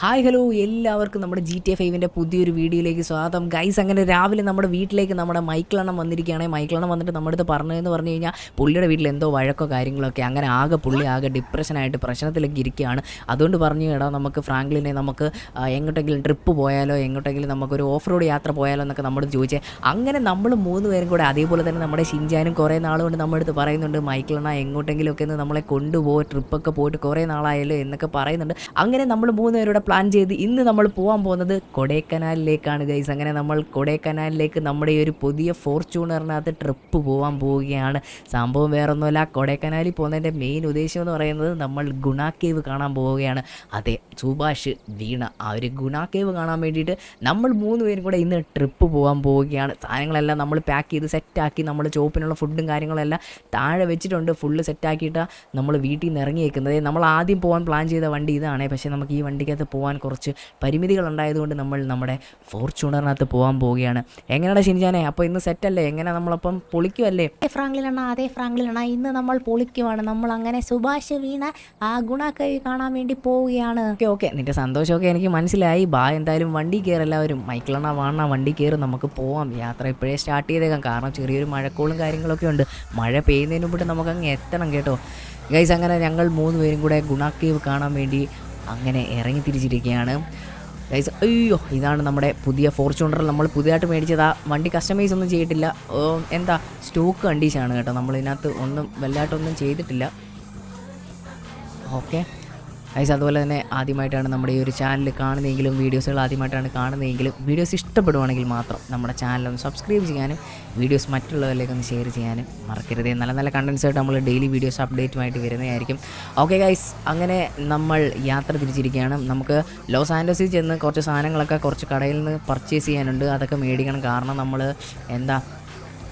Hi hello എല്ലാവർക്കും നമ്മുടെ G T A ഫൈവിന്റെ പുതിയൊരു വീഡിയോയിലേക്ക് സ്വാഗതം. ഗൈസ് അങ്ങനെ രാവിലെ നമ്മുടെ വീട്ടിലേക്ക് നമ്മുടെ മൈക്കിളെണ്ണം വന്നിരിക്കുകയാണെങ്കിൽ മൈക്കിളെണ്ണം വന്നിട്ട് നമ്മുടെ അടുത്ത് പറഞ്ഞതെന്ന് പറഞ്ഞു കഴിഞ്ഞാൽ പുള്ളിയുടെ വീട്ടിൽ എന്തോ വഴക്കോ കാര്യങ്ങളൊക്കെ. അങ്ങനെ ആകെ പുള്ളി ആകെ ഡിപ്രഷനായിട്ട് പ്രശ്നത്തിലേക്ക് ഇരിക്കുകയാണ്. അതുകൊണ്ട് പറഞ്ഞു കേടാ നമുക്ക് ഫ്രാങ്ക്ലിനെ നമുക്ക് എങ്ങോട്ടെങ്കിലും ട്രിപ്പ് പോയാലോ എങ്ങോട്ടെങ്കിലും നമുക്കൊരു ഓഫ് റോഡ് യാത്ര പോയാലോ എന്നൊക്കെ നമ്മൾ ചോദിച്ചേ. അങ്ങനെ നമ്മൾ മൂന്ന് പേരും കൂടെ അതേപോലെ തന്നെ നമ്മുടെ ഷിൻജാനും കുറേ നാൾ കൊണ്ട് നമ്മുടെ അടുത്ത് പറയുന്നുണ്ട് മൈക്കിളെണ്ണ എങ്ങോട്ടെങ്കിലും ഒക്കെ ഒന്ന് നമ്മളെ കൊണ്ടുപോകും ട്രിപ്പൊക്കെ പോയിട്ട് കുറേ നാളായല്ലോ എന്നൊക്കെ പറയുന്നുണ്ട്. അങ്ങനെ നമ്മൾ മൂന്ന് പേരുടെ പ്ലാൻ ചെയ്ത് ഇന്ന് നമ്മൾ പോകാൻ പോകുന്നത് കൊടൈക്കനാലിലേക്കാണ് ഗൈസ് അങ്ങനെ നമ്മൾ കൊടൈക്കനാലിലേക്ക് നമ്മുടെ ഈ ഒരു പുതിയ ഫോർച്യൂണറിനകത്ത് ട്രിപ്പ് പോകാൻ പോവുകയാണ്. സംഭവം വേറൊന്നുമല്ല കൊടൈക്കനാലിൽ പോകുന്നതിന്റെ മെയിൻ ഉദ്ദേശം എന്ന് പറയുന്നത് നമ്മൾ ഗുണ കേവ് കാണാൻ പോവുകയാണ്. അതെ സുഭാഷ് വീണ ആ ഒരു ഗുണ കേവ് കാണാൻ വേണ്ടിയിട്ട് നമ്മൾ മൂന്ന് പേരും കൂടെ ഇന്ന് ട്രിപ്പ് പോകാൻ പോവുകയാണ്. സാധനങ്ങളെല്ലാം നമ്മൾ പാക്ക് ചെയ്ത് സെറ്റാക്കി നമ്മൾ ചോപ്പിനുള്ള ഫുഡും കാര്യങ്ങളെല്ലാം താഴെ വെച്ചിട്ടുണ്ട് ഫുള്ള് സെറ്റാക്കിയിട്ടാണ് നമ്മൾ വീട്ടിൽ നിന്ന് ഇറങ്ങിയേക്കുന്നത്. നമ്മൾ ആദ്യം പോകാൻ പ്ലാൻ ചെയ്ത വണ്ടി ഇതാണ് പക്ഷേ നമുക്ക് ഈ വണ്ടിക്കകത്ത് പോകാൻ കുറച്ച് പരിമിതികൾ ഉണ്ടായതുകൊണ്ട് നമ്മൾ നമ്മുടെ ഫോർച്യൂണറിനകത്ത് പോകാൻ പോവുകയാണ്. എങ്ങനെയാണ് ഷിൻജാനെ? അപ്പോൾ ഇന്ന് സെറ്റല്ലേ? എങ്ങനെ നമ്മളപ്പം പൊളിക്കുമല്ലേ ഫ്രാങ്ക്ലിൻ അണ്ണ അതെ ഫ്രാങ്ക്ലിനണ്ണ ഇന്ന് നമ്മൾ പൊളിക്കുവാണ്. നമ്മൾ അങ്ങനെ സുഭാഷ് വീണ ആ ഗുണക്കവി കാണാൻ വേണ്ടി പോവുകയാണ്. Okay okay. നിന്റെ സന്തോഷമൊക്കെ എനിക്ക് മനസ്സിലായി. ബാ എന്തായാലും വണ്ടി കയറി എല്ലാവരും. മൈക്കിളണ്ണ വാണ വണ്ടി കയറി നമുക്ക് പോവാം. യാത്ര ഇപ്പോഴേ സ്റ്റാർട്ട് ചെയ്തേക്കാം. കാരണം ചെറിയൊരു മഴക്കോളും കാര്യങ്ങളൊക്കെ ഉണ്ട്. മഴ പെയ്യുന്നതിന് മുമ്പിട്ട് നമുക്കങ്ങ് എത്തണം കേട്ടോ. ഗൈസ് അങ്ങനെ ഞങ്ങൾ മൂന്ന് പേരും കൂടെ ഗുണാക്കേവ് കാണാൻ വേണ്ടി അങ്ങനെ ഇറങ്ങി തിരിച്ചിരിക്കുകയാണ് ഗൈസ് അയ്യോ ഇതാണ് നമ്മുടെ പുതിയ ഫോർച്യൂണർ നമ്മൾ പുതിയതായിട്ട് മേടിച്ചത്. ആ വണ്ടി കസ്റ്റമൈസ് ഒന്നും ചെയ്തിട്ടില്ല. എന്താ സ്റ്റോക്ക് കണ്ടീഷനാണ് കേട്ടോ. നമ്മൾ ഇതിനകത്ത് ഒന്നും വലുതായിട്ടൊന്നും ചെയ്തിട്ടില്ല. ഓക്കെ ഗൈസ് അതുപോലെ തന്നെ ആദ്യമായിട്ടാണ് നമ്മുടെ ഈ ഒരു ചാനൽ കാണുന്നതെങ്കിലും വീഡിയോസുകൾ ആദ്യമായിട്ടാണ് കാണുന്നതെങ്കിലും വീഡിയോസ് ഇഷ്ടപ്പെടുവാണെങ്കിൽ മാത്രം നമ്മുടെ ചാനൽ ഒന്ന് സബ്സ്ക്രൈബ് ചെയ്യാനും വീഡിയോസ് മറ്റുള്ളവരിലേക്ക് ഒന്ന് ഷെയർ ചെയ്യാനും മറക്കരുത്. നല്ല നല്ല കണ്ടൻസ് ആയിട്ട് നമ്മൾ ഡെയിലി വീഡിയോസ് അപ്ഡേറ്റുമായിട്ട് വരുന്നതായിരിക്കും. ഓക്കെ ഗൈസ് അങ്ങനെ നമ്മൾ യാത്ര തിരിച്ചിരിക്കുകയാണ്. നമുക്ക് ലോസ് ആൻഡോസിൽ ചെന്ന് കുറച്ച് സാധനങ്ങളൊക്കെ കുറച്ച് കടയിൽ നിന്ന് പർച്ചേസ് ചെയ്യാനുണ്ട്. അതൊക്കെ മേടിക്കണം. കാരണം നമ്മൾ എന്താ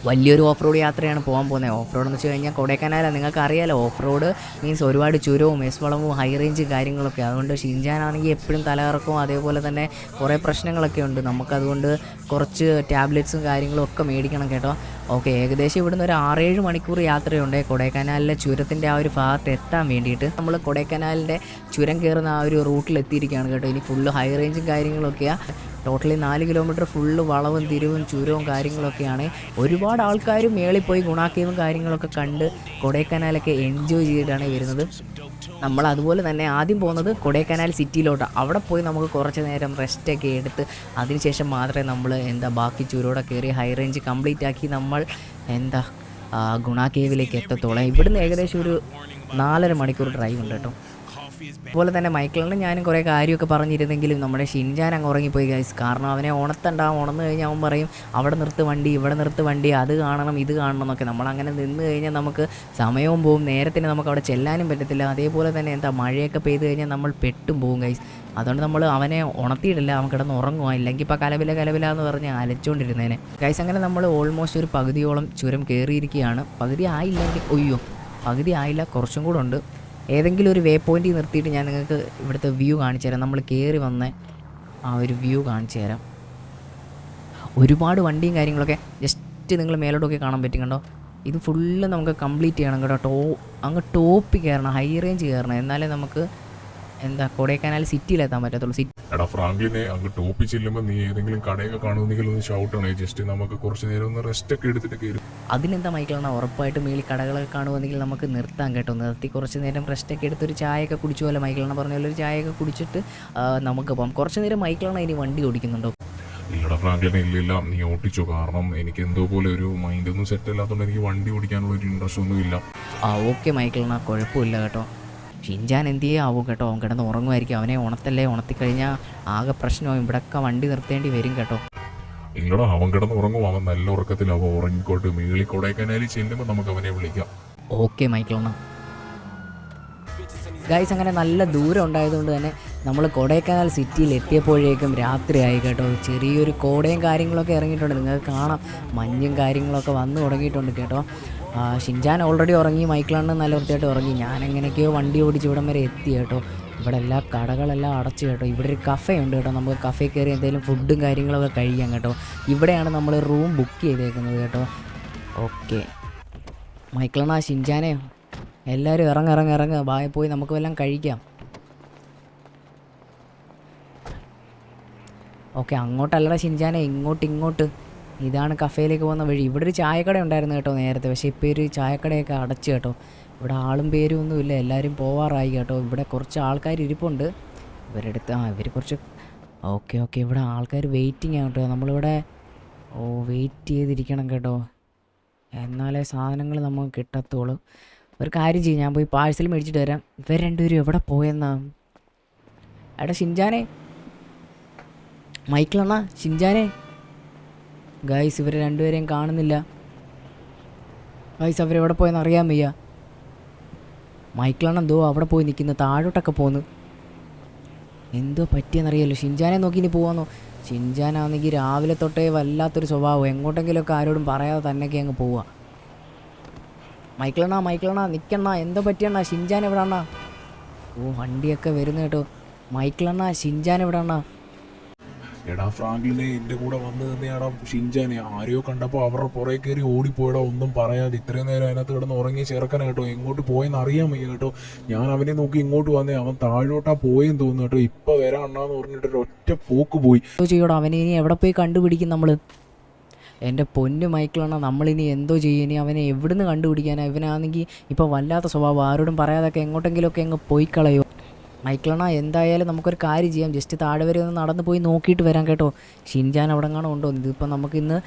വലിയൊരു ഓഫ് റോഡ് യാത്രയാണ് പോകാൻ പോകുന്നത്. ഓഫ് റോഡ് എന്ന് വെച്ച് കഴിഞ്ഞാൽ കൊടൈക്കനാലാണ് നിങ്ങൾക്ക് അറിയാലോ ഓഫ് റോഡ് മീൻസ് ഒരുപാട് ചുരവും എസ് വളവും ഹൈ റേഞ്ച് കാര്യങ്ങളൊക്കെ. അതുകൊണ്ട് ഷിൻജാനാണെങ്കിൽ എപ്പോഴും തലകറക്കവും അതേപോലെ തന്നെ കുറേ പ്രശ്നങ്ങളൊക്കെ ഉണ്ട്. നമുക്കതുകൊണ്ട് കുറച്ച് ടാബ്ലറ്റ്സും കാര്യങ്ങളും ഒക്കെ മേടിക്കണം കേട്ടോ. ഓക്കെ ഏകദേശം ഇവിടുന്ന് ഒരു ആറേഴ് മണിക്കൂർ യാത്രയുണ്ട് കൊടൈക്കനാലിലെ ചുരത്തിന്റെ ആ ഒരു ഭാഗത്ത് എത്താൻ വേണ്ടിയിട്ട്. നമ്മൾ കൊടൈക്കനാലിന്റെ ചുരം കയറുന്ന ആ ഒരു റൂട്ടിൽ എത്തിയിരിക്കുകയാണ് കേട്ടോ. ഇനി ഫുള്ള് ഹൈ റേഞ്ചും കാര്യങ്ങളൊക്കെയാണ് ടോട്ടലി നാല് കിലോമീറ്റർ ഫുള്ള് വളവും തിരിവും ചുരവും കാര്യങ്ങളൊക്കെയാണ്. ഒരുപാട് ആൾക്കാരും മേളിൽ പോയി ഗുണാക്കിയും കാര്യങ്ങളൊക്കെ കണ്ട് കൊടൈക്കനാലൊക്കെ എൻജോയ് ചെയ്തിട്ടാണ് വരുന്നത്. നമ്മൾ അതുപോലെ തന്നെ ആദ്യം പോകുന്നത് കൊടൈക്കനാൽ സിറ്റിയിലോട്ടാണ് അവിടെ പോയി നമുക്ക് കുറച്ച് നേരം റെസ്റ്റൊക്കെ എടുത്ത് അതിനുശേഷം മാത്രമേ നമ്മൾ എന്താ ബാക്കി ചുരോടെ കയറി ഹൈ റേഞ്ച് കംപ്ലീറ്റ് ആക്കി നമ്മൾ എന്താ ഗുണാ കേവിലേക്ക് എത്തത്തോളം. ഇവിടുന്ന് ഏകദേശം ഒരു നാലര മണിക്കൂർ ഡ്രൈവ് ഉണ്ട് കേട്ടോ. അതുപോലെ തന്നെ മൈക്കിളിന് ഞാനും കുറേ കാര്യമൊക്കെ പറഞ്ഞിരുന്നെങ്കിലും നമ്മുടെ ഷിൻജാൻ അങ്ങ് ഉറങ്ങിപ്പോയി ഗൈസ് കാരണം അവനെ ഉണത്തണ്ടാവും ഉണർന്നു കഴിഞ്ഞാൽ അവൻ പറയും അവിടെ നിർത്ത് വണ്ടി ഇവിടെ നിർത്ത് വണ്ടി അത് കാണണം ഇത് കാണണം എന്നൊക്കെ. നമ്മൾ അങ്ങനെ നിന്ന് കഴിഞ്ഞാൽ നമുക്ക് സമയവും പോവും. നേരത്തിന് നമുക്ക് അവിടെ ചെല്ലാനും പറ്റത്തില്ല. അതേപോലെ തന്നെ എന്താ മഴയൊക്കെ പെയ്ത് കഴിഞ്ഞാൽ നമ്മൾ പെട്ടും പോകും ഗൈസ് അതുകൊണ്ട് നമ്മൾ അവനെ ഉണർത്തിയിട്ടില്ല. അവൻ കിടന്ന് ഉറങ്ങുക ഇല്ലെങ്കിൽ ഇപ്പോൾ കലവില കലവില എന്ന് പറഞ്ഞ് അലച്ചുകൊണ്ടിരുന്നേനെ ഗൈസ് അങ്ങനെ നമ്മൾ ഓൾമോസ്റ്റ് ഒരു പകുതിയോളം ചുരം കയറിയിരിക്കുകയാണ് പകുതി ആയില്ലെങ്കിൽ ഒയ്യോ പകുതി ആയില്ല കുറച്ചും കൂടെ ഉണ്ട്. ഏതെങ്കിലും ഒരു വേ പോയിന്റിൽ നിർത്തിയിട്ട് ഞാൻ നിങ്ങൾക്ക് ഇവിടുത്തെ വ്യൂ കാണിച്ചു തരാം. നമ്മൾ കയറി വന്ന ആ ഒരു വ്യൂ കാണിച്ചു തരാം. ഒരുപാട് വണ്ടിയും കാര്യങ്ങളൊക്കെ ജസ്റ്റ് നിങ്ങൾ മേലോട്ടൊക്കെ കാണാൻ പറ്റും കണ്ടോ? ഇത് ഫുള്ള് നമുക്ക് കംപ്ലീറ്റ് ചെയ്യണം കേട്ടോ. ടോ അങ്ങ് ടോപ്പ് കയറണം ഹൈ റേഞ്ച് കയറണം എന്നാലേ നമുക്ക് എന്താ കൊടൈക്കനാൽ സിറ്റിയിലെത്താൻ പറ്റത്തുള്ളൂ. സിറ്റി എടാ ഫ്രാങ്ക്ലിനെ അങ്ങ് ചെല്ലുമ്പോൾ നീ ഏതെങ്കിലും കടയൊക്കെ കാണുമെന്നെങ്കിൽ ഒന്ന് ഷൗട്ടാണ് ജസ്റ്റ് നമുക്ക് കുറച്ച് നേരം ഒന്ന് റെസ്റ്റ് ഒക്കെ എടുത്തിട്ട് കയറി അതിനെന്താ മൈക്കിളാണ് ഉറപ്പായിട്ട് മേളിൽ കടകളൊക്കെ കാണുമെങ്കിൽ നമുക്ക് നിർത്താൻ കേട്ടോ. നിർത്തി കുറച്ച് നേരം റെസ്റ്റ് ഒക്കെ എടുത്ത് ഒരു ചായയൊക്കെ കുടിച്ചു പോലെ മൈക്കിളാണ് പറഞ്ഞ പോലെ ഒരു ചായയൊക്കെ കുടിച്ചിട്ട് നമുക്ക് പോകാം കുറച്ച് നേരം മൈക്കിൾ മൈക്കിളാണ് ഇനി വണ്ടി ഓടിക്കുന്നുണ്ടോ? ഇല്ലടാ ഫ്രാങ്ക്ലിനെ ഇല്ലില്ല നീ ഓടിച്ചോ. കാരണം എനിക്ക് എന്തോ പോലെ ഒരു മൈൻഡ് ഒന്നും സെറ്റ് അല്ലാത്തതുകൊണ്ട് എനിക്ക് വണ്ടി ഓടിക്കാനുള്ള ഒരു ഇൻട്രസ്റ്റ് ഒന്നും ഇല്ല. ആ ഓക്കെ മൈക്കിളിനാ കുഴപ്പമില്ല കേട്ടോ. ഷിൻജാൻ എന്ത് ആവും കേട്ടോ? അവൻ കിടന്ന് ഉറങ്ങുമായിരിക്കും അവനെ ഉണത്തല്ലേ ഉണത്തിക്കഴിഞ്ഞാൽ ആകെ പ്രശ്നമാവും ഇവിടൊക്കെ വണ്ടി നിർത്തേണ്ടി വരും കേട്ടോ. ഇല്ലടാ അവൻ കിടന്ന് ഉറങ്ങും അവൻ നല്ല ഉറക്കത്തിൽ അവ ഉറങ്ങിക്കോട്ട് മേളി കൊടൈക്കനാലിൽ ചെല്ലുമ്പോൾ നമുക്ക് അവനെ വിളിക്കാം. ഓക്കെ മൈക്കിളണ്ണ ഗൈസ് അങ്ങനെ നല്ല ദൂരം ഉണ്ടായതുകൊണ്ട് തന്നെ നമ്മൾ കൊടൈക്കനാൽ സിറ്റിയിൽ എത്തിയപ്പോഴേക്കും രാത്രിയായി കേട്ടോ. ചെറിയൊരു കോടയും കാര്യങ്ങളൊക്കെ ഇറങ്ങിയിട്ടുണ്ട്. നിങ്ങൾക്ക് കാണാം. മഞ്ഞും കാര്യങ്ങളൊക്കെ വന്നു തുടങ്ങിയിട്ടുണ്ട് കേട്ടോ. ഷിൻജാൻ ഓൾറെഡി ഉറങ്ങി. മൈക്കിളാണ് നല്ല വൃത്തിയായിട്ട് ഉറങ്ങി. ഞാൻ എങ്ങനെയൊക്കെയോ വണ്ടി ഓടിച്ച് ഇവിടം വരെ എത്തി കേട്ടോ. ഇവിടെ എല്ലാ കടകളെല്ലാം അടച്ചു കേട്ടോ. ഇവിടെ ഒരു കഫേ ഉണ്ട് കേട്ടോ. നമുക്ക് കഫേ കയറി എന്തെങ്കിലും ഫുഡും കാര്യങ്ങളൊക്കെ കഴിക്കാം കേട്ടോ. ഇവിടെയാണ് നമ്മൾ റൂം ബുക്ക് ചെയ്തേക്കുന്നത് കേട്ടോ. ഓക്കെ മൈക്കിളണ്ണ ഷിൻജാനെ. എല്ലാവരും ഇറങ്ങ ഇറങ്ങ ഇറങ്ങ. പോയി നമുക്ക് വല്ലതും കഴിക്കാം. ഓക്കെ അങ്ങോട്ടല്ലട ഷിൻജാനെ ഇങ്ങോട്ട് ഇങ്ങോട്ട്. ഇതാണ് കഫേയിലേക്ക് പോകുന്ന വഴി. ഇവിടെ ഒരു ചായക്കട ഉണ്ടായിരുന്നു കേട്ടോ നേരത്തെ. പക്ഷേ ഇപ്പോൾ ഒരു ചായക്കടയൊക്കെ അടച്ചു കേട്ടോ. ഇവിടെ ആളും പേരും ഒന്നുമില്ല എല്ലാവരും പോവാറായി കേട്ടോ. ഇവിടെ കുറച്ച് ആൾക്കാർ ഇരിപ്പുണ്ട്. ഇവരെടുത്ത് ആ ഇവർ കുറച്ച് ഓക്കെ ഓക്കെ. ഇവിടെ ആൾക്കാർ വെയിറ്റിംഗ് ആണ് കേട്ടോ. നമ്മളിവിടെ ഓ വെയിറ്റ് ചെയ്തിരിക്കണം കേട്ടോ. എന്നാലേ സാധനങ്ങൾ നമുക്ക് കിട്ടത്തുള്ളൂ. ഒരു കാര്യം ചെയ്യും. ഞാൻ പോയി പാഴ്സൽ മേടിച്ചിട്ട് വരാം. ഇവർ രണ്ടുപേരും എവിടെ പോയെന്നാ? എടാ ഷിൻജാനെ മൈക്കിളണ്ണ ഷിൻജാനെ ഗായ്സ് ഇവരെ രണ്ടുപേരെയും കാണുന്നില്ല. ഗായ്സ് അവരെവിടെ പോയെന്ന് അറിയാൻ വയ്യ. മൈക്കിളണ്ണ എന്തോ അവിടെ പോയി നിൽക്കുന്നു താഴോട്ടൊക്കെ പോന്ന്. എന്തോ പറ്റിയെന്നറിയാലോ ഷിൻജാനെ നോക്കി ഇനി പോവാന്നോ. ഷിൻജാനാണെങ്കിൽ രാവിലെ തൊട്ടേ വല്ലാത്തൊരു സ്വഭാവം. എങ്ങോട്ടെങ്കിലുമൊക്കെ ആരോടും പറയാതെ തന്നെയൊക്കെ അങ്ങ് പോവുക മൈക്കിളണ്ണ മൈക്കിളണ്ണ നിൽക്കണ്ണ എന്തോ പറ്റിയണ്ണ ഷിൻജാൻ എവിടെ അണ്ണ ഓ വണ്ടിയൊക്കെ വരുന്നേട്ടോ കേട്ടോ. മൈക്കിളണ്ണ ഷിൻജാൻ അണ്ണ എടാ ഫ്രാങ്കിളിനെ എന്റെ കൂടെ വന്ന് തന്നെയാടാ ഷിൻജാനെ. ആരെയോ കണ്ടപ്പോൾ അവരുടെ പുറകെ കയറി ഓടിപ്പോയടാ ഒന്നും പറയാതെ. ഇത്രയും നേരം അതിനകത്ത് കിടന്ന് ഉറങ്ങിയ ചെറുക്കന കേട്ടോ എങ്ങോട്ട് പോയെന്ന് അറിയാൻ വയ്യ കേട്ടോ. ഞാൻ അവനെ നോക്കി ഇങ്ങോട്ട് വന്നേ അവൻ താഴോട്ടാ പോയെന്ന് തോന്നുന്നു കേട്ടോ. ഇപ്പൊ വരാൻ അണ്ണാന്ന് പറഞ്ഞിട്ട് ഒരു ഒറ്റ പോക്ക് പോയി. ചെയ്യടോ അവനെ ഇനി എവിടെ പോയി കണ്ടുപിടിക്കും നമ്മൾ? എന്റെ പൊന്ന് മൈക്കിളാണ് നമ്മളിനി എന്തോ ചെയ്യും? ഇനി അവനെ എവിടുന്ന് കണ്ടുപിടിക്കാനാണ് ഇവനാണെങ്കിൽ ഇപ്പോൾ വല്ലാത്ത സ്വഭാവം. ആരോടും പറയാതൊക്കെ എങ്ങോട്ടെങ്കിലുമൊക്കെ അങ്ങ് പോയി കളയോ മൈക്കിളണ എന്തായാലും നമുക്കൊരു കാര്യം ചെയ്യാം. ജസ്റ്റ് താഴെ വരെ ഒന്ന് നടന്ന് പോയി നോക്കിയിട്ട് വരാം കേട്ടോ. ഷിൻജാൻ അവിടെ കാണാൻ ഉണ്ടോ? ഇതിപ്പോൾ നമുക്കിന്ന്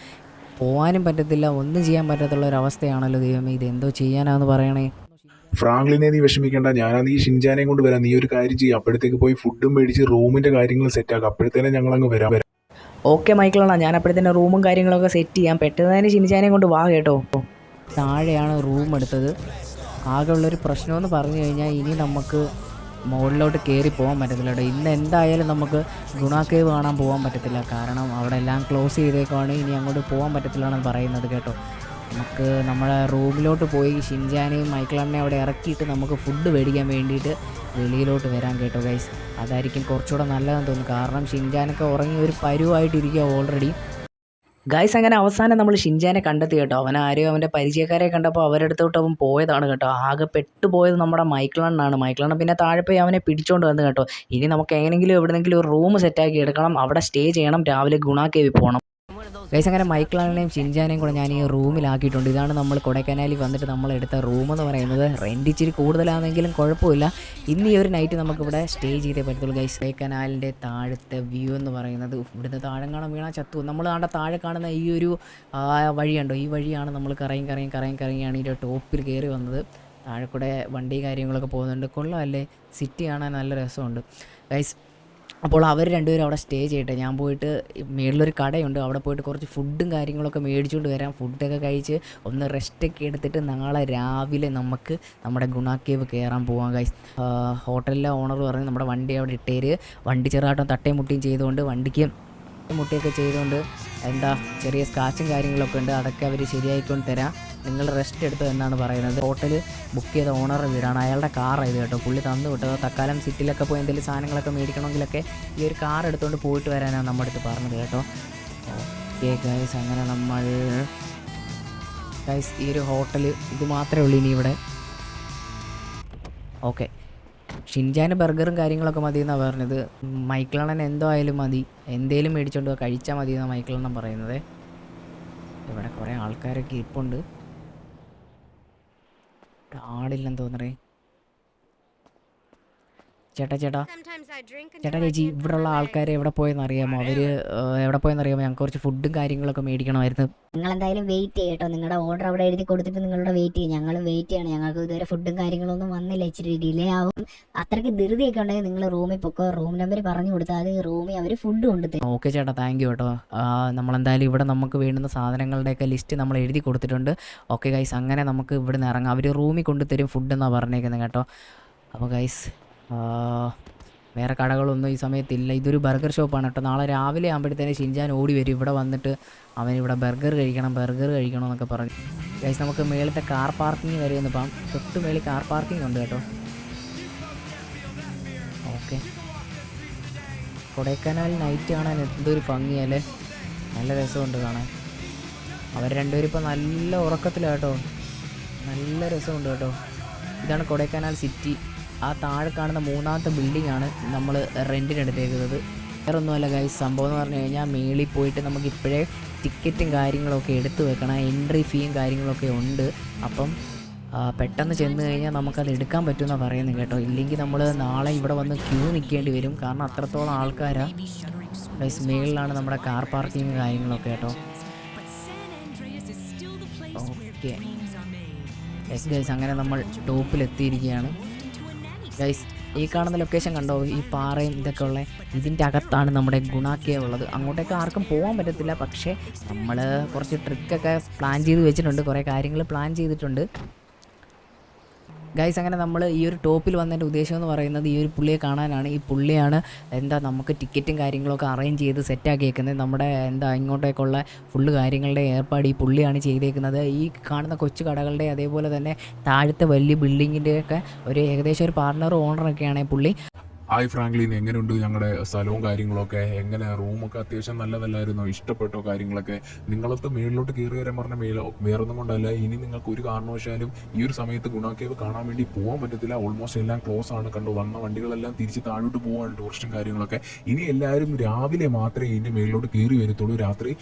പോകാനും പറ്റത്തില്ല ഒന്നും ചെയ്യാൻ പറ്റത്തുള്ള ഒരു അവസ്ഥയാണല്ലോ ദൈവമേ. ഇത് എന്തോ ചെയ്യാനാന്ന് പറയണേ. ഫ്രാങ്ക്ലിനെ നീ വിഷമിക്കേണ്ട. ഞാനാ നീ ഷിൻജാനെയും കൊണ്ട് വരാം. നീ ഒരു കാര്യം ചെയ്യും. അപ്പോഴത്തേക്ക് പോയി ഫുഡും മേടിച്ച് റൂമിന്റെ കാര്യങ്ങൾ സെറ്റ് ആക്കാം. അപ്പോഴത്തേനെ ഞങ്ങൾ അങ്ങ് വരാം. വരാം. ഓക്കെ മൈക്കിളാണ് ഞാൻ അപ്പോഴത്തേനെ റൂമും കാര്യങ്ങളൊക്കെ സെറ്റ് ചെയ്യാം. പെട്ടെന്ന് തന്നെ ഷിൻജാനെ കൊണ്ട് വാ കേട്ടോ. താഴെയാണ് റൂം എടുത്തത്. ആകെ ഉള്ളൊരു പ്രശ്നമെന്ന് പറഞ്ഞു കഴിഞ്ഞാൽ ഇനി നമുക്ക് മുകളിലോട്ട് കയറി പോകാൻ പറ്റത്തില്ല ഇന്ന് എന്തായാലും നമുക്ക് ഗുണ കേവ് കാണാൻ പോകാൻ പറ്റത്തില്ല. കാരണം അവിടെ എല്ലാം ക്ലോസ് ചെയ്തേക്കാണ്. ഇനി അങ്ങോട്ട് പോകാൻ പറ്റത്തില്ലെന്നാണ് പറയുന്നത് കേട്ടോ. നമുക്ക് നമ്മുടെ റൂമിലോട്ട് പോയി ഷിൻജാനെയും മൈക്കിളണ്ണയും അവിടെ ഇറക്കിയിട്ട് നമുക്ക് ഫുഡ് മേടിക്കാൻ വേണ്ടിയിട്ട് വെളിയിലോട്ട് വരാൻ കേട്ടോ ഗൈസ് അതായിരിക്കും കുറച്ചുകൂടെ നല്ലതെന്ന് തോന്നുന്നു. കാരണം ഷിൻജാനൊക്കെ ഉറങ്ങി ഒരു പരുവായിട്ടിരിക്കുക ഓൾറെഡി ഗൈസ് അങ്ങനെ അവസാനം നമ്മൾ ഷിൻജാനെ കണ്ടെത്തി കേട്ടോ. അവൻ ആരെയും അവന്റെ പരിചയക്കാരെ കണ്ടപ്പോൾ അവരുടെ അടുത്തോട്ട് അവൻ പോയതാണ് കേട്ടോ. ആകെ പെട്ടുപോയത് നമ്മുടെ മൈക്കിളണ്ണാണ്. മൈക്കിളണ്ണ പിന്നെ താഴെ പോയി അവനെ പിടിച്ചോണ്ട് വന്നു കേട്ടോ. ഇനി നമുക്ക് എങ്ങനെയെങ്കിലും എവിടെന്നെങ്കിലും ഒരു റൂം സെറ്റാക്കി എടുക്കണം. അവിടെ സ്റ്റേ ചെയ്യണം. രാവിലെ ഗുണാക്കേവി കേവി പോകണം ഗൈസ് അങ്ങനെ മൈക്കിളാണെയും ഷിൻജാനെയും കൂടെ ഞാൻ ഈ റൂമിലാക്കിയിട്ടുണ്ട്. ഇതാണ് നമ്മൾ കൊടൈക്കനാലിൽ വന്നിട്ട് നമ്മൾ എടുത്ത റൂം എന്ന് പറയുന്നത്. റെന്റ് ഇച്ചിരി കൂടുതലാണെങ്കിലും കുഴപ്പമില്ല. ഇന്ന് ഈ ഒരു നൈറ്റ് നമുക്കിവിടെ സ്റ്റേ ചെയ്തേ പറ്റത്തുള്ളൂ ഗൈസ് കൊടൈക്കനാലിന്റെ താഴത്തെ വ്യൂ എന്ന് പറയുന്നത്. ഇവിടുന്ന് താഴെ കാണാൻ വീണാൽ ചത്തു. നമ്മൾ ആണ്ട താഴെ കാണുന്ന ഈ ഒരു വഴിയുണ്ടോ ഈ വഴിയാണ് നമ്മൾ കറയും കറയും കറയും കറങ്ങിയാണ് ഇതിന്റെ ടോപ്പിൽ കയറി വന്നത്. താഴെ വണ്ടി കാര്യങ്ങളൊക്കെ പോകുന്നുണ്ട്. കൊള്ളാമല്ലേ സിറ്റി കാണാൻ നല്ല രസമുണ്ട്. ഗൈസ് അപ്പോൾ അവർ രണ്ടുപേരും അവിടെ സ്റ്റേ ചെയ്യട്ടെ. ഞാൻ പോയിട്ട് മേളിലൊരു കടയുണ്ട്. അവിടെ പോയിട്ട് കുറച്ച് ഫുഡും കാര്യങ്ങളൊക്കെ മേടിച്ചുകൊണ്ട് വരാം. ഫുഡൊക്കെ കഴിച്ച് ഒന്ന് റെസ്റ്റൊക്കെ എടുത്തിട്ട് നാളെ രാവിലെ നമുക്ക് നമ്മുടെ ഗുണാക്കേവ് കേവ് കയറാൻ പോകാം കൈ ഹോട്ടലിലെ ഓണർ പറഞ്ഞ് നമ്മുടെ വണ്ടി അവിടെ ഇട്ടേര്. വണ്ടി ചെറുതായിട്ടും തട്ടയും മുട്ടിയും ചെയ്തുകൊണ്ട് വണ്ടിക്ക് മുട്ടിയൊക്കെ ചെയ്തുകൊണ്ട് എന്താ ചെറിയ സ്കാച്ചും കാര്യങ്ങളൊക്കെ ഉണ്ട്. അതൊക്കെ അവർ ശരിയായിക്കൊണ്ട് തരാം. നിങ്ങൾ റെസ്റ്റ് എടുത്തു എന്നാണ് പറയുന്നത്. ഹോട്ടൽ ബുക്ക് ചെയ്ത ഓണർ വീടാണ്. അയാളുടെ കാർ ഇത് കേട്ടോ. പുള്ളി തന്നു വിട്ടത്. തക്കാലം സിറ്റിയിലൊക്കെ പോയി എന്തെങ്കിലും സാധനങ്ങളൊക്കെ മേടിക്കണമെങ്കിലൊക്കെ ഈ ഒരു കാർ എടുത്തുകൊണ്ട് പോയിട്ട് വരാനാണ് നമ്മുടെ അടുത്ത് പറഞ്ഞത് കേട്ടോ. ഓക്കെ ഗൈസ് അങ്ങനെ നമ്മൾ ഗൈസ് ഈ ഒരു ഹോട്ടൽ ഇത് മാത്രമേ ഉള്ളൂ ഇനി ഇവിടെ. ഓക്കെ ഷിൻജാന് ബർഗറും കാര്യങ്ങളൊക്കെ മതി എന്നാണ് പറഞ്ഞത്. മൈക്കിളണ്ണൻ എന്തോ ആയാലും മതി. എന്തേലും മേടിച്ചോണ്ട് പോവാ, കഴിച്ചാൽ മതി എന്നാണ് മൈക്കിളണ്ണൻ പറയുന്നത്. ഇവിടെ കുറേ ആൾക്കാരൊക്കെ ഇരിപ്പുണ്ട് ഇവിടെ ആളില്ലെന്ന് തോന്നണേ. ചേട്ടാ ചേട്ടാ. ചേട്ടാ ചേച്ചി ഇവിടെയുള്ള ആൾക്കാർ എവിടെ പോയെന്ന് അറിയാമോ അവർ എവിടെ പോയെന്ന് അറിയാമോ ഞങ്ങൾക്ക് കുറച്ച് ഫുഡും കാര്യങ്ങളൊക്കെ മേടിക്കണമായിരുന്നു. നിങ്ങൾ എന്തായാലും വെയിറ്റ് ചെയ്യട്ടോ നിങ്ങളുടെ ഓർഡർ അവിടെ എഴുതി കൊടുത്തിട്ട് നിങ്ങളുടെ വെയിറ്റ് ചെയ്യും. ഞങ്ങൾ വെയിറ്റ് ചെയ്യണം. ഞങ്ങൾക്ക് ഇതുവരെ ഫുഡും കാര്യങ്ങളൊന്നും വന്നില്ല. ഇച്ചിരി ഡിലേ ആവും. അത്രയ്ക്ക് ധൃതിയൊക്കെ ഉണ്ടെങ്കിൽ നിങ്ങൾ റൂമിൽ പൊക്കോ. റൂം നമ്പർ പറഞ്ഞു കൊടുത്താൽ അത് റൂമിൽ അവർ ഫുഡ് കൊണ്ടുതരും ഓക്കെ ചേട്ടാ. താങ്ക് യു കേട്ടോ. നമ്മളെന്തായാലും ഇവിടെ നമുക്ക് വേണ്ടുന്ന സാധനങ്ങളുടെയൊക്കെ ലിസ്റ്റ് നമ്മൾ എഴുതി കൊടുത്തിട്ടുണ്ട്. ഓക്കെ ഗൈസ് അങ്ങനെ നമുക്ക് ഇവിടെ നിന്ന് ഇറങ്ങാം. അവർ റൂമിൽ കൊണ്ടുതരും ഫുഡ് എന്നാണ് പറഞ്ഞേക്കുന്നത് കേട്ടോ. അപ്പോൾ ഗൈസ് വേറെ കടകളൊന്നും ഈ സമയത്തില്ല. ഇതൊരു ബർഗർ ഷോപ്പാണ് കേട്ടോ. നാളെ രാവിലെ ആകുമ്പോഴത്തേന് ഷിൻജാൻ ഓടി വരും. ഇവിടെ വന്നിട്ട് അവൻ ഇവിടെ ബർഗർ കഴിക്കണം ബർഗർ കഴിക്കണം എന്നൊക്കെ പറഞ്ഞു ഗൈസ് നമുക്ക് മേളത്തെ കാർ പാർക്കിംഗ് വരെ ഒന്ന് പോകാം. തൊട്ട് മേളിൽ കാർ പാർക്കിംഗ് ഉണ്ട് കേട്ടോ. ഓക്കെ കൊടൈക്കനാൽ നൈറ്റ് കാണാൻ എന്തൊരു ഭംഗിയല്ലേ? നല്ല രസമുണ്ട് കാണാൻ. അവർ രണ്ടുപേരും ഇപ്പോൾ നല്ല ഉറക്കത്തിലാണ് കേട്ടോ. നല്ല രസമുണ്ട് കേട്ടോ. ഇതാണ് കൊടൈക്കനാൽ സിറ്റി ആ താഴെ കാണുന്ന മൂന്നാമത്തെ ബിൽഡിംഗ് ആണ് നമ്മൾ റെന്റിന് എടുത്തേക്കുന്നത് വേറൊന്നുമല്ല ഗൈസ് സംഭവം എന്ന് പറഞ്ഞു കഴിഞ്ഞാൽ മേളിൽ പോയിട്ട് നമുക്ക് ഇപ്പോഴേ ടിക്കറ്റും കാര്യങ്ങളൊക്കെ എടുത്തു വെക്കണം. എൻട്രി ഫീയും കാര്യങ്ങളൊക്കെ ഉണ്ട്. അപ്പം പെട്ടെന്ന് ചെന്ന് കഴിഞ്ഞാൽ നമുക്കത് എടുക്കാൻ പറ്റുമെന്നാണ് പറയുന്നത് കേട്ടോ. ഇല്ലെങ്കിൽ നമ്മൾ നാളെ ഇവിടെ വന്ന് ക്യൂ നിൽക്കേണ്ടി വരും. കാരണം അത്രത്തോളം ആൾക്കാരാണ് ഗൈസ് മേളിലാണ് നമ്മുടെ കാർ പാർക്കിങ് കാര്യങ്ങളൊക്കെ കേട്ടോ. ഓക്കെ യെസ് ഗൈസ് അങ്ങനെ നമ്മൾ ടോപ്പിലെത്തിയിരിക്കുകയാണ്. ഗൈസ് ഈ കാണുന്ന ലൊക്കേഷൻ കണ്ടോ? ഈ പാറയും ഇതൊക്കെ ഉള്ള ഇതിന്റെ അകത്താണ് നമ്മുടെ ഗുണാക്കിയ ഉള്ളത്. അങ്ങോട്ടേക്ക് ആർക്കും പോകാൻ പറ്റത്തില്ല. പക്ഷേ നമ്മൾ കുറച്ച് ട്രിക്കൊക്കെ പ്ലാൻ ചെയ്ത് വെച്ചിട്ടുണ്ട്. കുറേ കാര്യങ്ങൾ പ്ലാൻ ചെയ്തിട്ടുണ്ട്. ഗൈസ് അങ്ങനെ നമ്മൾ ഈ ഒരു ടോപ്പിൽ വന്നതിന്റെ ഉദ്ദേശം എന്ന് പറയുന്നത് ഈ ഒരു പുള്ളിയെ കാണാനാണ്. ഈ പുള്ളിയാണ് എന്താ നമുക്ക് ടിക്കറ്റും കാര്യങ്ങളൊക്കെ അറേഞ്ച് ചെയ്ത് സെറ്റാക്കിയേക്കുന്നത് നമ്മുടെ എന്താ ഇങ്ങോട്ടേക്കുള്ള ഫുള്ള് കാര്യങ്ങളുടെ ഏർപ്പാട് ഈ പുള്ളിയാണ് ചെയ്തേക്കുന്നത്. ഈ കാണുന്ന കൊച്ചു കടകളുടെ അതേപോലെ തന്നെ താഴത്തെ വലിയ ബിൽഡിങ്ങിന്റെയൊക്കെ ഒരു ഏകദേശം ഒരു പാർട്ണർ ഓണറൊക്കെയാണ് പുള്ളി. ഹായ് ഫ്രാങ്ക്ലിൻ എങ്ങനെയുണ്ട് ഞങ്ങളുടെ സ്ഥലവും കാര്യങ്ങളൊക്കെ? എങ്ങനെ? റൂമൊക്കെ അത്യാവശ്യം നല്ലതല്ലായിരുന്നു? ഇഷ്ടപ്പെട്ടോ കാര്യങ്ങളൊക്കെ? നിങ്ങളത്ത് മേളിലോട്ട് കയറി വരാൻ പറഞ്ഞ മേലോ വേറൊന്നും കൊണ്ടല്ല. ഇനി നിങ്ങൾക്ക് ഒരു കാരണവശാലും ഈ ഒരു സമയത്ത് ഗുണാക്കേവ് കാണാൻ വേണ്ടി പോകാൻ പറ്റത്തില്ല. ഓൾമോസ്റ്റ് എല്ലാം ക്ലോസ് ആണ്. കണ്ടു വന്ന വണ്ടികളെല്ലാം തിരിച്ച് താഴോട്ട് പോകാണ് ടൂറിസ്റ്റും കാര്യങ്ങളൊക്കെ. ഇനി എല്ലാവരും രാവിലെ മാത്രമേ ഇതിന്റെ മേളിലോട്ട് കയറി വരത്തുള്ളൂ. രാത്രി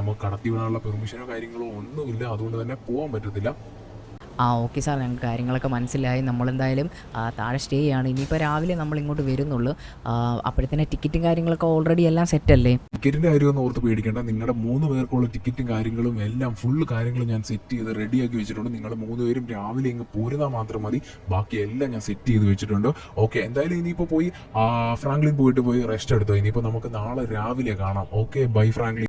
നമുക്ക് കടത്തി വിടാനുള്ള പെർമിഷനോ കാര്യങ്ങളോ ഒന്നുമില്ല. അതുകൊണ്ട് തന്നെ പോകാൻ പറ്റത്തില്ല. ആ ഓക്കെ സാർ. ഞങ്ങൾക്ക് കാര്യങ്ങളൊക്കെ മനസ്സിലായി. നമ്മളെന്തായാലും താഴെ സ്റ്റേ ചെയ്യാണ്. ഇനിയിപ്പോൾ രാവിലെ നമ്മൾ ഇങ്ങോട്ട് വരുന്നുള്ളൂ. അപ്പോഴത്തേനെ ടിക്കറ്റും കാര്യങ്ങളൊക്കെ ഓൾറെഡി എല്ലാം സെറ്റ് അല്ലേ? ടിക്കറ്റിന്റെ കാര്യമൊന്നും ഓർത്ത് പേടിക്കേണ്ട. നിങ്ങളുടെ മൂന്ന് പേർക്കുള്ള ടിക്കറ്റും കാര്യങ്ങളും എല്ലാം ഫുൾ കാര്യങ്ങളും ഞാൻ സെറ്റ് ചെയ്ത് റെഡിയാക്കി വെച്ചിട്ടുണ്ട്. നിങ്ങൾ മൂന്ന് പേരും രാവിലെ ഇങ്ങ് പോരുന്നാൽ മാത്രം മതി. ബാക്കി എല്ലാം ഞാൻ സെറ്റ് ചെയ്ത് വെച്ചിട്ടുണ്ട്. ഓക്കെ എന്തായാലും ഇനിയിപ്പോൾ പോയി ഫ്രാങ്ക്ലിൻ പോയിട്ട് പോയി റെസ്റ്റ് എടുത്തോ? ഇനിയിപ്പോൾ നമുക്ക് നാളെ രാവിലെ കാണാം. Okay bye Franklin.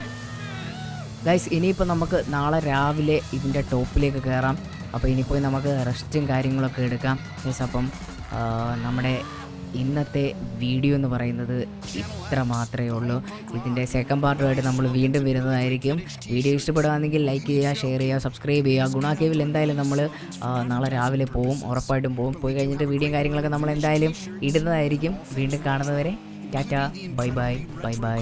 ഗൈസ് ഇനിയിപ്പോൾ നമുക്ക് നാളെ രാവിലെ ഇതിന്റെ ടോപ്പിലേക്ക് കയറാം അപ്പോൾ ഇനി പോയി നമുക്ക് റെസ്റ്റും കാര്യങ്ങളൊക്കെ എടുക്കാം. യെസ് അപ്പം നമ്മുടെ ഇന്നത്തെ വീഡിയോ എന്ന് പറയുന്നത് ഇത്ര മാത്രമേ ഉള്ളൂ. ഇതിന്റെ സെക്കൻഡ് പാർട്ടുമായിട്ട് നമ്മൾ വീണ്ടും വരുന്നതായിരിക്കും. വീഡിയോ ഇഷ്ടപ്പെടുകയാണെങ്കിൽ ലൈക്ക് ചെയ്യുക ഷെയർ ചെയ്യുക സബ്സ്ക്രൈബ് ചെയ്യുക. ഗുണ കേവിൽ എന്തായാലും നമ്മൾ നാളെ രാവിലെ പോവും ഉറപ്പായിട്ടും പോവും. പോയി കഴിഞ്ഞിട്ട് വീഡിയോ കാര്യങ്ങളൊക്കെ നമ്മൾ എന്തായാലും ഇടുന്നതായിരിക്കും. വീണ്ടും കാണുന്നവരെ tata bye bye bye bye.